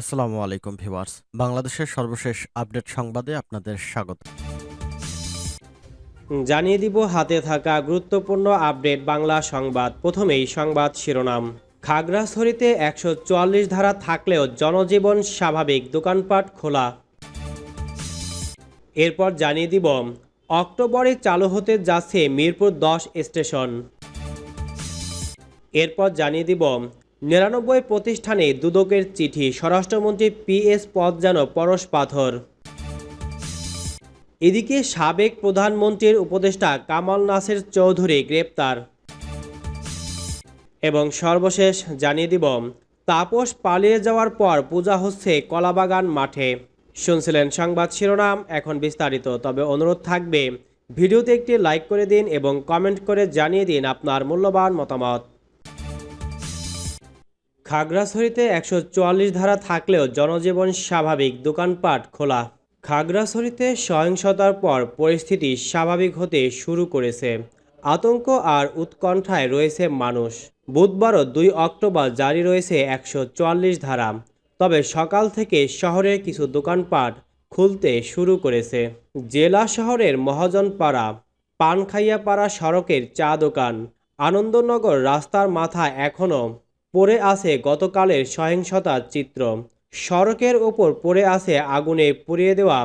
আসসালামু আলাইকুম, ভিউয়ার্স। বাংলাদেশের সর্বশেষ আপডেট সংবাদে আপনাদের স্বাগত। জানিয়ে দিব, হাতে থাকা গুরুত্বপূর্ণ আপডেট বাংলা সংবাদ। প্রথমেই সংবাদ শিরোনাম। খাগড়াছড়িতে একশো চুয়াল্লিশ ধারা থাকলেও জনজীবন স্বাভাবিক, দোকানপাট খোলা। এরপর জানিয়ে দিব, অক্টোবরে চালু হতে যাচ্ছে মিরপুর দশ স্টেশন। এরপর জানিয়ে দিব নিরানব্বই প্রতিষ্ঠানে দুদকের চিঠি, স্বরাষ্ট্রমন্ত্রী পি এস পদ যেন পরশ পাথর। এদিকে সাবেক প্রধানমন্ত্রীর উপদেষ্টা কামাল নাসের চৌধুরী গ্রেপ্তার। এবং সর্বশেষ জানিয়ে দিব, তাপস পালিয়ে যাওয়ার পর পূজা হচ্ছে কলাবাগান মাঠে। শুনছিলেন সংবাদ শিরোনাম, এখন বিস্তারিত। তবে অনুরোধ থাকবে, ভিডিওতে একটি লাইক করে দিন এবং কমেন্ট করে জানিয়ে দিন আপনার মূল্যবান মতামত। খাগড়াছড়িতে একশো চুয়াল্লিশ ধারা থাকলেও জনজীবন স্বাভাবিক, দোকানপাট খোলা। খাগড়াছড়িতে সহিংসতার পর পরিস্থিতি স্বাভাবিক হতে শুরু করেছে। আতঙ্ক আর উৎকণ্ঠায় রয়েছে মানুষ। বুধবারও দুই অক্টোবর জারি রয়েছে একশো চুয়াল্লিশ ধারা। তবে সকাল থেকে শহরের কিছু দোকানপাট খুলতে শুরু করেছে। জেলা শহরের মহাজনপাড়া, পানখাইয়াপাড়া সড়কের চা দোকান, আনন্দনগর রাস্তার মাথা এখনও পড়ে আছে গতকালের সহিংসতার চিত্র। সড়কের ওপর পড়ে আছে আগুনে পুড়িয়ে দেওয়া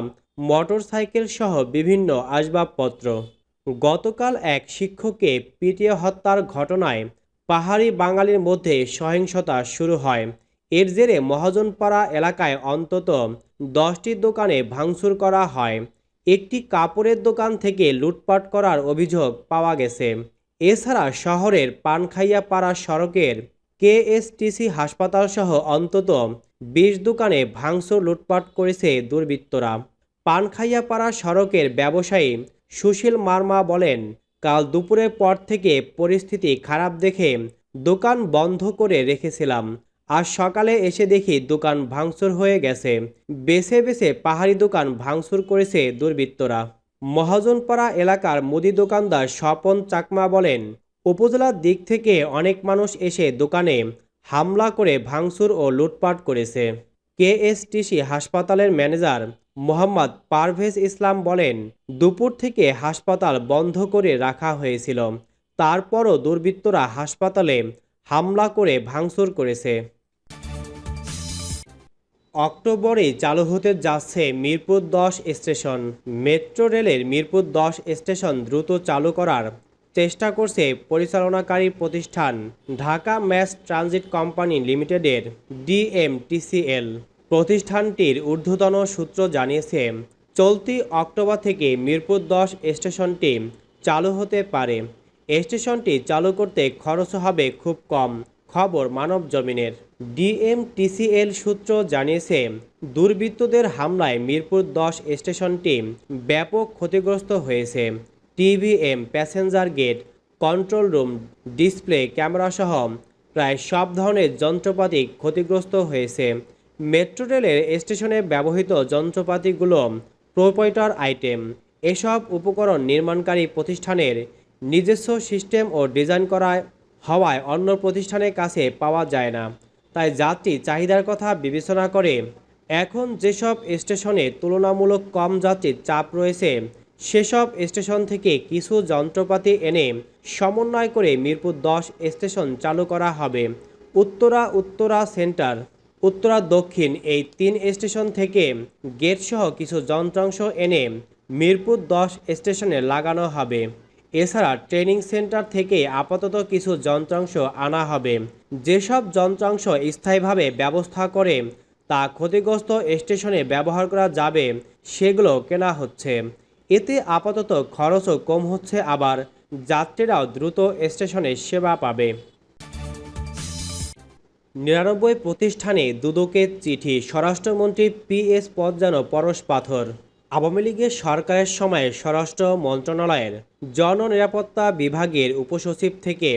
মোটরসাইকেল সহ বিভিন্ন আসবাবপত্র। গতকাল এক শিক্ষককে পিটিয়ে হত্যার ঘটনায় পাহাড়ি বাঙালির মধ্যে সহিংসতা শুরু হয়। এর জেরে মহাজনপাড়া এলাকায় অন্তত দশটি দোকানে ভাঙচুর করা হয়। একটি কাপড়ের দোকান থেকে লুটপাট করার অভিযোগ পাওয়া গেছে। এছাড়া শহরের পানখাইয়াপাড়া সড়কের কেএসটিসি হাসপাতাল সহ অন্তত বিশ দোকানে ভাঙচুর লুটপাট করেছে দুর্বৃত্তরা। পানখাইয়াপাড়া সড়কের ব্যবসায়ী সুশীল মার্মা বলেন, কাল দুপুরের পর থেকে পরিস্থিতি খারাপ দেখে দোকান বন্ধ করে রেখেছিলাম। আজ সকালে এসে দেখি দোকান ভাঙচুর হয়ে গেছে। বেছে বেছে পাহাড়ি দোকান ভাঙচুর করেছে দুর্বৃত্তরা। মহাজনপাড়া এলাকার মুদি দোকানদার স্বপন চাকমা বলেন উপজেলার দিক থেকে অনেক মানুষ এসে দোকানে হামলা করে ভাঙচুর ও লুটপাট করেছে। কেএসটিসি হাসপাতালের ম্যানেজার মোহাম্মদ পারভেজ ইসলাম বলেন, দুপুর থেকে হাসপাতাল বন্ধ করে রাখা হয়েছিল। তারপরও দুর্বৃত্তরা হাসপাতালে হামলা করে ভাঙচুর করেছে। অক্টোবরে চালু হতে যাচ্ছে মিরপুর দশ স্টেশন। মেট্রো রেলের মিরপুর দশ স্টেশন দ্রুত চালু করার চেষ্টা করছে পরিচালনাকারী প্রতিষ্ঠান ঢাকা ম্যাস ট্রানজিট কোম্পানি লিমিটেডের ডিএমটিসিএল। প্রতিষ্ঠানটির ঊর্ধ্বতন সূত্র জানিয়েছে, চলতি অক্টোবর থেকে মিরপুর দশ স্টেশনটি চালু হতে পারে। স্টেশনটি চালু করতে খরচ হবে খুব কম, খবর মানব জমিনের। ডিএমটিসিএল সূত্র জানিয়েছে, দুর্বৃত্তদের হামলায় মিরপুর দশ স্টেশনটি ব্যাপক ক্ষতিগ্রস্ত হয়েছে। TVM passenger gate, control room, display ক্যামেরাসহ প্রায় সব ধরনের যন্ত্রপাতি ক্ষতিগ্রস্ত হয়েছে। মেট্রো রেলের স্টেশনে ব্যবহৃত যন্ত্রপাতিগুলো প্রোপাইটার আইটেম। এসব উপকরণ নির্মাণকারী প্রতিষ্ঠানের নিজস্ব সিস্টেম ও ডিজাইন করা হওয়ায় অন্য প্রতিষ্ঠানের কাছে পাওয়া যায় না। তাই যাত্রী চাহিদার কথা বিবেচনা করে এখন যেসব স্টেশনে তুলনামূলক কম যাত্রীর চাপ রয়েছে সেসব স্টেশন থেকে কিছু যন্ত্রপাতি এনে সমন্বয় করে মিরপুর দশ স্টেশন চালু করা হবে। উত্তরা উত্তরা সেন্টার, উত্তরা দক্ষিণ এই তিন স্টেশন থেকে গেটসহ কিছু যন্ত্রাংশ এনে মিরপুর দশ স্টেশনে লাগানো হবে। এছাড়া ট্রেনিং সেন্টার থেকে আপাতত কিছু যন্ত্রাংশ আনা হবে। যেসব যন্ত্রাংশ স্থায়ীভাবে ব্যবস্থা করে তা ক্ষতিগ্রস্ত স্টেশনে ব্যবহার করা যাবে, সেগুলো কেনা হচ্ছে। এতে আপাতত খরচও কম হচ্ছে, আবার যাত্রীরাও দ্রুত স্টেশনে সেবা পাবে। নিরানব্বই প্রতিষ্ঠানে দুদকের চিঠি, স্বরাষ্ট্রমন্ত্রী পি এস পদ যেন পরশ পাথর। আওয়ামী লীগের সরকারের সময় স্বরাষ্ট্র মন্ত্রণালয়ের জননিরাপত্তা বিভাগের উপসচিব থেকে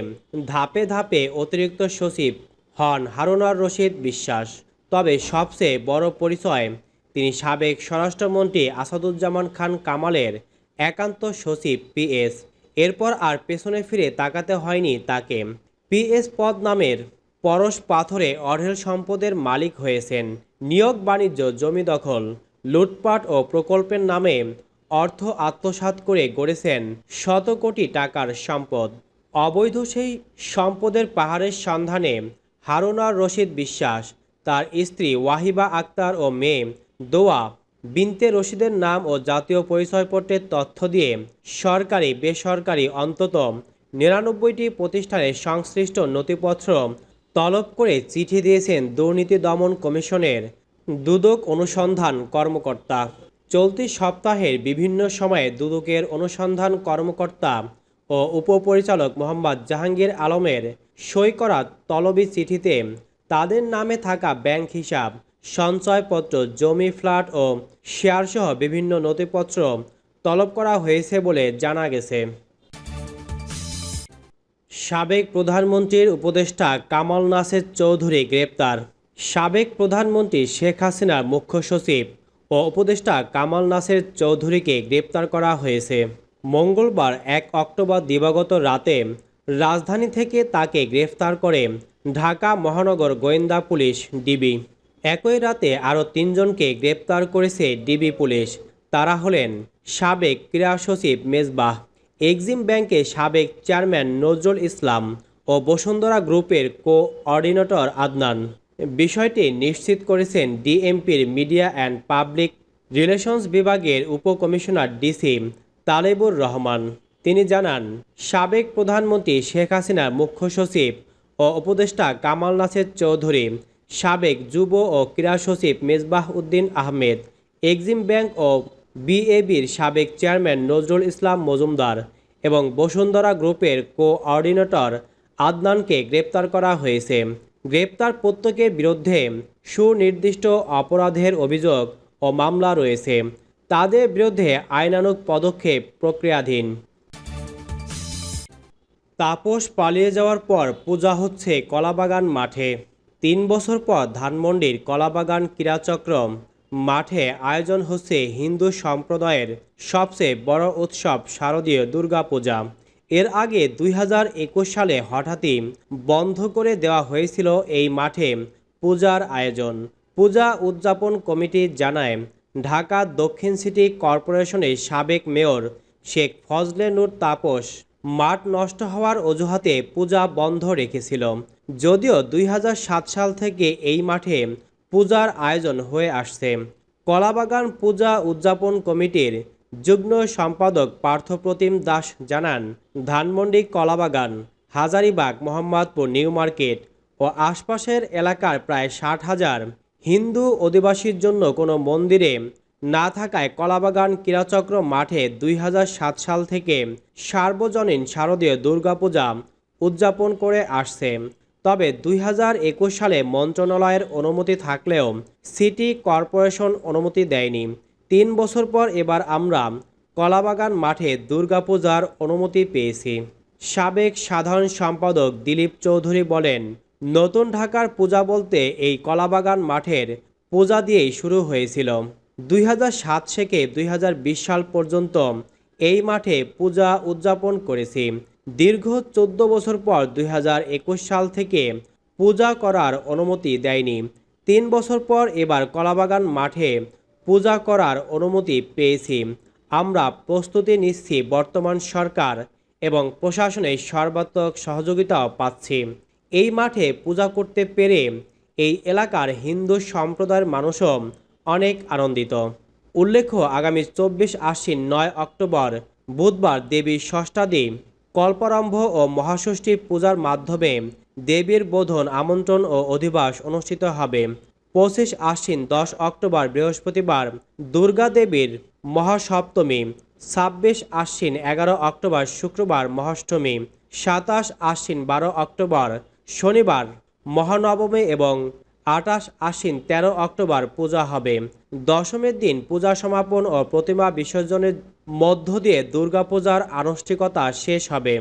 ধাপে ধাপে অতিরিক্ত সচিব হন হারুনার রশিদ বিশ্বাস। তবে সবচেয়ে বড় পরিচয় তিনি সাবেক স্বরাষ্ট্রমন্ত্রী আসাদুজ্জামান খান কামালের একান্ত সচিব পিএস এরপর আর পেছনে ফিরে তাকাতে হয়নি তাকে। পিএস পদ নামের পরশ পাথরে অঢেল সম্পদের মালিক হয়েছেন। নিয়োগ বাণিজ্য, জমি দখল, লুটপাট ও প্রকল্পের নামে অর্থ আত্মসাৎ করে গড়েছেন শত কোটি টাকার সম্পদ। অবৈধ সেই সম্পদের পাহাড়ের সন্ধানে হারুনার রশিদ বিশ্বাস, তার স্ত্রী ওয়াহিবা আক্তার ও মেয়ে দোয়া, বিনতে রশিদের নাম ও জাতীয় পরিচয়পত্রের তথ্য দিয়ে সরকারি, বেসরকারি, অন্তত নিরানব্বইটি প্রতিষ্ঠানের সংশ্লিষ্ট নথিপত্র তলব করে চিঠি দিয়েছেন দুর্নীতি দমন কমিশনের দুদক অনুসন্ধান কর্মকর্তা। চলতি সপ্তাহের বিভিন্ন সময়ে দুদকের অনুসন্ধান কর্মকর্তা ও উপপরিচালক মোহাম্মদ জাহাঙ্গীর আলমের সই করা তলবি চিঠিতে তাদের নামে থাকা ব্যাংক হিসাব সঞ্চয়পত্র, জমি, ফ্ল্যাট ও শেয়ারসহ বিভিন্ন নথিপত্র তলব করা হয়েছে বলে জানা গেছে। সাবেক প্রধানমন্ত্রীর উপদেষ্টা কামাল নাসের চৌধুরী গ্রেপ্তার। সাবেক প্রধানমন্ত্রী শেখ হাসিনার মুখ্য সচিব ও উপদেষ্টা কামাল নাসের চৌধুরীকে গ্রেপ্তার করা হয়েছে। মঙ্গলবার এক অক্টোবর দিবাগত রাতে রাজধানী থেকে তাকে গ্রেফতার করে ঢাকা মহানগর গোয়েন্দা পুলিশ ডিবি। একই রাতে আরও তিনজনকে গ্রেপ্তার করেছে ডিবি পুলিশ। তারা হলেন সাবেক ক্রীড়া সচিব মেজবাহ, এক্সিম ব্যাংকের সাবেক চেয়ারম্যান নজরুল ইসলাম ও বসুন্ধরা গ্রুপের কোঅর্ডিনেটর আদনান। বিষয়টি নিশ্চিত করেছেন ডিএমপির মিডিয়া অ্যান্ড পাবলিক রিলেশনস বিভাগের উপকমিশনার ডিসি তালেবুর রহমান। তিনি জানান, সাবেক প্রধানমন্ত্রী শেখ হাসিনার মুখ্য সচিব ও উপদেষ্টা কামাল নাসের চৌধুরী সাবেক যুব ও ক্রীড়া সচিব মেজবাহ উদ্দিন আহমেদ, এক্সিম ব্যাংক ও বিএবির সাবেক চেয়ারম্যান নজরুল ইসলাম মজুমদার এবং বসুন্ধরা গ্রুপের কোঅর্ডিনেটর আদনানকে গ্রেপ্তার করা হয়েছে। গ্রেপ্তার প্রত্যেকের বিরুদ্ধে সুনির্দিষ্ট অপরাধের অভিযোগ ও মামলা রয়েছে। তাদের বিরুদ্ধে আইনানুগ পদক্ষেপ প্রক্রিয়াধীন। তাপস পালিয়ে যাওয়ার পর পূজা হচ্ছে কলাবাগান মাঠে। তিন বছর পর ধানমন্ডির কলাবাগান ক্রীড়াচক্র মাঠে আয়োজন হচ্ছে হিন্দু সম্প্রদায়ের সবচেয়ে বড় উৎসব শারদীয় দুর্গাপূজা। এর আগে দুই হাজার একুশ সালে হঠাৎই বন্ধ করে দেওয়া হয়েছিল এই মাঠে পূজার আয়োজন। পূজা উদযাপন কমিটি জানায়, ঢাকা দক্ষিণ সিটি কর্পোরেশনের সাবেক মেয়র শেখ ফজলে নূর তাপস মাঠ নষ্ট হওয়ার অজুহাতে পূজা বন্ধ রেখেছিল। যদিও দুই হাজার সাত সাল থেকে এই মাঠে পূজার আয়োজন হয়ে আসছে। কলাবাগান পূজা উদযাপন কমিটির যুগ্ম সম্পাদক পার্থপ্রতিম দাস জানান, ধানমন্ডি কলাবাগান, হাজারিবাগ, মোহাম্মদপুর, নিউ মার্কেট ও আশপাশের এলাকার প্রায় ষাট হাজার হিন্দু অধিবাসীর জন্য কোনো মন্দিরে না থাকায় কলাবাগান ক্রীড়াচক্র মাঠে দুই হাজার সাত সাল থেকে সার্বজনীন শারদীয় দুর্গাপূজা উদযাপন করে আসছে। তবে দুই হাজার একুশ সালে মন্ত্রণালয়ের অনুমতি থাকলেও সিটি কর্পোরেশন অনুমতি দেয়নি। তিন বছর পর এবার আমরা কলাবাগান মাঠে দুর্গাপূজার অনুমতি পেয়েছি। সাবেক সাধারণ সম্পাদক দিলীপ চৌধুরী বলেন, নতুন ঢাকার পূজা বলতে এই কলাবাগান মাঠের পূজা দিয়েই শুরু হয়েছিল। দুই সাত থেকে দুই হাজার বিশ সাল পর্যন্ত এই মাঠে পূজা উদযাপন করেছি। দীর্ঘ চোদ্দ বছর পর দু হাজার একুশ সাল থেকে পূজা করার অনুমতি দেয়নি। তিন বছর পর এবার কলাবাগান মাঠে পূজা করার অনুমতি পেয়েছি। আমরা প্রস্তুতি নিচ্ছি বর্তমান সরকার এবং প্রশাসনের সর্বাত্মক সহযোগিতাও পাচ্ছি। এই মাঠে পূজা করতে পেরে এই এলাকার হিন্দু সম্প্রদায়ের মানুষও অনেক আনন্দিত। উল্লেখ্য, আগামী চব্বিশ আশ্বিন নয় অক্টোবর বুধবার দেবীর ষষ্ঠাদি কল্পারম্ভ ও মহাষষ্ঠী পূজার মাধ্যমে দেবীর বোধন, আমন্ত্রণ ও অধিবাস অনুষ্ঠিত হবে। পঁচিশ আশ্বিন, দশ অক্টোবর, বৃহস্পতিবার দুর্গা দেবীর মহাসপ্তমী। ছাব্বিশ আশ্বিন, এগারো অক্টোবর, শুক্রবার মহাষ্টমী। সাতাশ আশ্বিন, বারো অক্টোবর, শনিবার মহানবমী এবং আটাশ আশ্বিন, তেরো অক্টোবর পূজা হবে। দশমীর দিন পূজা সমাপন ও প্রতিমা বিসর্জনের মধ্য দিয়ে দুর্গাপূজার আনুষ্ঠানিকতা শেষ হবে।